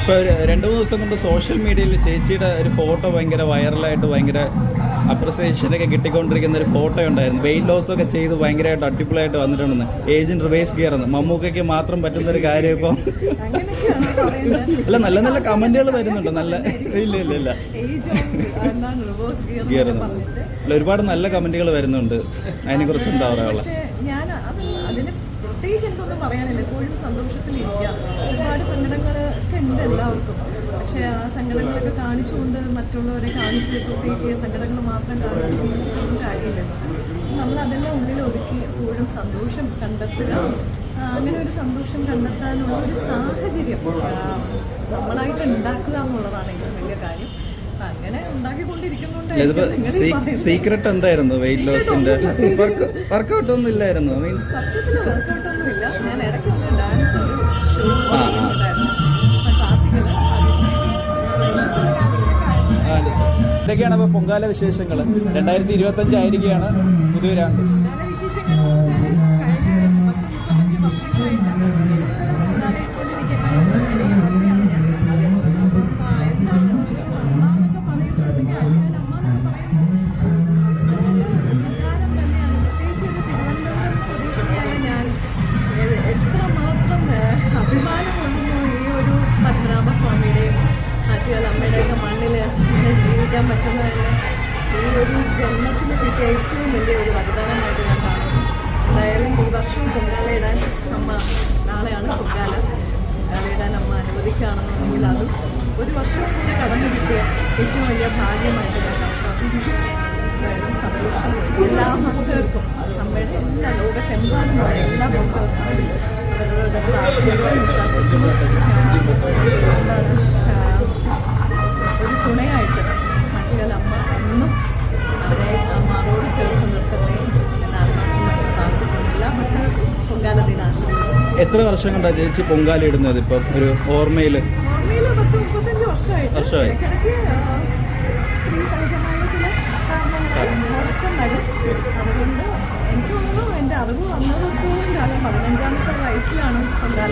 ഇപ്പോൾ രണ്ട് മൂന്ന് ദിവസം കൊണ്ട് സോഷ്യൽ മീഡിയയിൽ ചേച്ചിയുടെ ഒരു ഫോട്ടോ ഭയങ്കര വൈറലായിട്ട് ഭയങ്കര അപ്രിസിയേഷനൊക്കെ കിട്ടിക്കൊണ്ടിരിക്കുന്ന ഒരു ഫോട്ടോ ഉണ്ടായിരുന്നു. വെയിറ്റ് ലോസ് ഒക്കെ ചെയ്ത് ഭയങ്കരമായിട്ട് അടിപൊളിയായിട്ട് വന്നിട്ടുണ്ടെന്ന്. ഏജൻ റിവേഴ്സ് ഗിയർ മമ്മൂക്കയ്ക്ക് മാത്രം പറ്റുന്ന ഒരു കാര്യം ഇപ്പം. അല്ല നല്ല നല്ല കമന്റുകൾ വരുന്നുണ്ട്. നല്ല ഇല്ല ഇല്ല ഇല്ല. ഗിയർ അല്ല ഒരുപാട് നല്ല കമന്റുകൾ വരുന്നുണ്ട്. അതിനെക്കുറിച്ച് എന്താ പറയാനുള്ളത്? അതിന് പ്രത്യേകിച്ച് എനിക്കൊന്നും പറയാനില്ല. എപ്പോഴും സന്തോഷത്തിലിരിക്കുക. ഉണ്ട് എല്ലാവർക്കും. പക്ഷേ ആ സങ്കടങ്ങളൊക്കെ കാണിച്ചുകൊണ്ട് മറ്റുള്ളവരെ കാണിച്ച് സൊസൈറ്റിയെ സങ്കടങ്ങൾ മാത്രം കാണിച്ച് ജീവിച്ചിട്ടൊന്നും കാര്യമില്ലല്ലോ നമ്മൾ അതെല്ലാം ഉള്ളിൽ ഒതുക്കി എപ്പോഴും സന്തോഷം കണ്ടെത്തുക. അങ്ങനെ ഒരു സന്തോഷം കണ്ടെത്താനുള്ള ഒരു സാഹചര്യം. നമ്മളായിട്ട് ഉണ്ടാക്കുക എന്നുള്ളതാണ് ഏറ്റവും വലിയ കാര്യം. സീക്രട്ട് എന്തായിരുന്നു വെയിറ്റ് ലോസിന്റെ വർക്ക് വർക്കൗട്ട് ഒന്നും ഇല്ലായിരുന്നു മീൻസ് സത്യത്തിൽ വർക്കൗട്ടൊന്നുമില്ല ഞാൻ ഇടയ്ക്ക് ഡാൻസ് ഒരു ഷോ ഇതൊക്കെയാണ് ഇപ്പോൾ പൊങ്കാല വിശേഷങ്ങൾ. രണ്ടായിരത്തി ഇരുപത്തഞ്ചായിരിക്കുകയാണ് പുതിയ പുതിയൊരാണ്ട് ജന്മത്തിന് കിട്ടിയ ഏറ്റവും വലിയ ഒരു വരദാനമായിട്ട് ഞാൻ കാണുന്നു. എന്തായാലും ഈ വർഷവും പൊങ്കാലയിടാൻ അമ്മ നാളെയാണ് പൊങ്കാല. പൊങ്കാലയിടാൻ അമ്മ അനുവദിക്കുകയാണെന്നുണ്ടെങ്കിൽ അതും ഒരു വർഷം കൂടി കടന്നു കിട്ടിയ ഏറ്റവും വലിയ ഭാഗ്യമായിട്ട് ഞാൻ കണക്കാക്കുന്നു. എന്തായാലും സന്തോഷം. എല്ലാ ഭക്തർക്കും അമ്മയുടെ എല്ലാ ലോകത്തെമ്പാടുമുള്ള എല്ലാ ഭക്തർക്കും അവരുടെ പ്രാർത്ഥനകളും വിശ്വാസത്തിലും എത്ര വർഷം കൊണ്ടാണ് ചേച്ചി പൊങ്കാല ഇടുന്നത് ഇപ്പം? ഒരു ഓർമ്മയിൽ വർഷമായിട്ട് വർഷമായി. എനിക്ക് തോന്നുന്നു എന്റെ അറിവ് വന്നത് കാലം പതിനഞ്ചാമത്തെ വയസ്സിലാണ് പൊങ്കാല